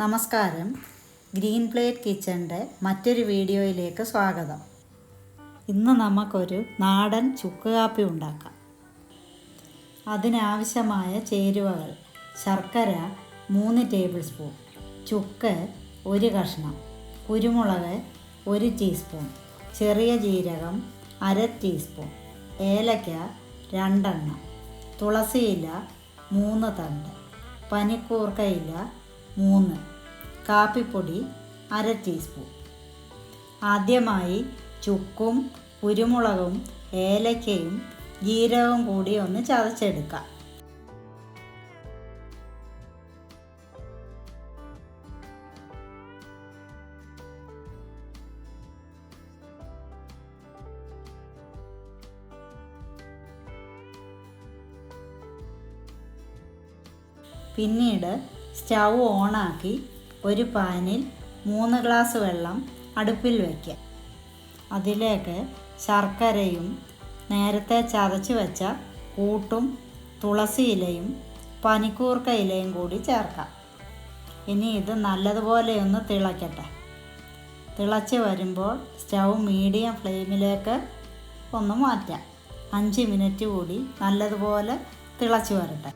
നമസ്കാരം. Green plate കിച്ചന്റെ മറ്റൊരു വീഡിയോയിലേക്ക് സ്വാഗതം. ഇന്ന് നമുക്കൊരു നാടൻ ചുക്ക് കാപ്പി ഉണ്ടാക്കാം. അതിനാവശ്യമായ ചേരുവകൾ ശർക്കര മൂന്ന് ടേബിൾ സ്പൂൺ ചുക്ക് ഒരു കഷ്ണം കുരുമുളക് ഒരു ടീസ്പൂൺ ചെറിയ ജീരകം അര ടീസ്പൂൺ ഏലക്ക രണ്ടെണ്ണം തുളസിയില മൂന്ന് തണ്ട് പനിക്കൂർക്കയില മൂന്ന് കാപ്പിപ്പൊടി അര ടീസ്പൂൺ ആദ്യമായി ചുക്കും കുരുമുളകും ഏലക്കയും ജീരകവും കൂടി ഒന്ന് ചതച്ചെടുക്കാം. പിന്നീട് സ്റ്റൗ ഓണാക്കി ഒരു പാനിൽ മൂന്ന് ഗ്ലാസ് വെള്ളം അടുപ്പിൽ വയ്ക്കുക അതിലേക്ക് ശർക്കരയും നേരത്തെ ചതച്ച് വെച്ച കൂട്ടും തുളസി ഇലയും പനിക്കൂർക്ക ഇലയും കൂടി ചേർക്കാം. ഇനി ഇത് നല്ലതുപോലെ ഒന്ന് തിളയ്ക്കട്ടെ തിളച്ച് വരുമ്പോൾ സ്റ്റൗ മീഡിയം ഫ്ലെയിമിലേക്ക് ഒന്ന് മാറ്റാം. അഞ്ച് മിനിറ്റ് കൂടി നല്ലതുപോലെ തിളച്ച് വരട്ടെ.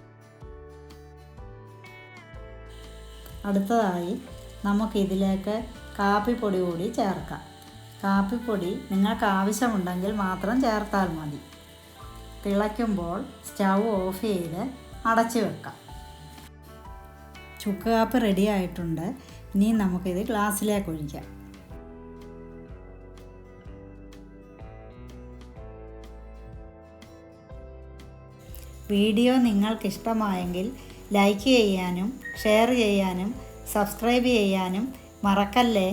അടുത്തതായി നമുക്കിതിലേക്ക് കാപ്പിപ്പൊടി കൂടി ചേർക്കാം. കാപ്പിപ്പൊടി നിങ്ങൾക്ക് ആവശ്യമുണ്ടെങ്കിൽ മാത്രം ചേർത്താൽ മതി. തിളയ്ക്കുമ്പോൾ സ്റ്റൗ ഓഫ് ചെയ്ത് അടച്ചു വെക്കാം. ചുക്ക് കാപ്പ് റെഡി ആയിട്ടുണ്ട്. ഇനി നമുക്കിത് ഗ്ലാസ്സിലേക്ക് ഒഴിക്കാം. വീഡിയോ നിങ്ങൾക്കിഷ്ടമായെങ്കിൽ ലൈക്ക് ചെയ്യാനും ഷെയർ ചെയ്യാനും സബ്സ്ക്രൈബ് ചെയ്യാനും മറക്കല്ലേ?